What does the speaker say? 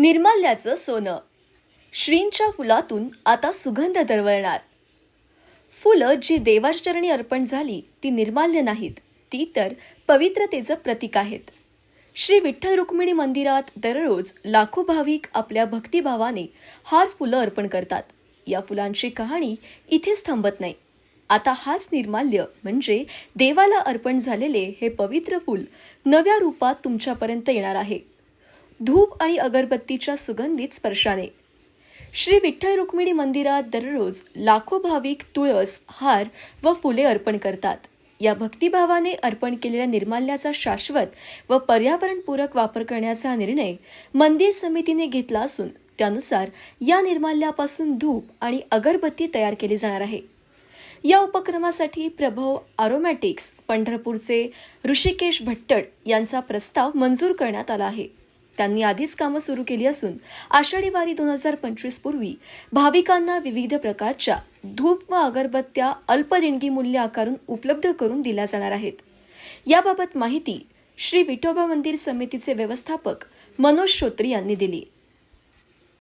निर्माल्याचं सोनं. श्रींच्या फुलातून आता सुगंध दरवळणार. फुलं जी देवाचरणी अर्पण झाली ती निर्माल्य नाहीत ती तर पवित्रतेचं प्रतीक आहेत. श्री विठ्ठल रुक्मिणी मंदिरात दररोज लाखो भाविक आपल्या भक्तिभावाने हार फुलं अर्पण करतात. या फुलांची कहाणी इथेच थांबत नाही. आता हाच निर्माल्य म्हणजे देवाला अर्पण झालेले हे पवित्र फूल नव्या रूपात तुमच्यापर्यंत येणार आहे. धूप आणि अगरबत्तीच्या सुगंधित स्पर्शाने. श्री विठ्ठल रुक्मिणी मंदिरात दररोज लाखो भाविक तुळस हार व फुले अर्पण करतात. या भक्तिभावाने अर्पण केलेल्या निर्माल्याचा शाश्वत व पर्यावरणपूरक वापर करण्याचा निर्णय मंदिर समितीने घेतला असून त्यानुसार या निर्माल्यापासून धूप आणि अगरबत्ती तयार केली जाणार आहे. या उपक्रमासाठी प्रभव आरोमॅटिक्स पंढरपूरचे ऋषिकेश भट्टड यांचा प्रस्ताव मंजूर करण्यात आला आहे. त्यांनी आधीच कामं सुरू केली असून आषाढी वारी दोन हजार पंचवीस पूर्वी भाविकांना विविध प्रकारच्या धूप व अगरबत्त्या अल्प देणगी मूल्य आकारून उपलब्ध करून दिल्या जाणार आहेत. याबाबत माहिती श्री विठोबा मंदिर समितीचे व्यवस्थापक मनोज श्रोत्री यांनी दिली.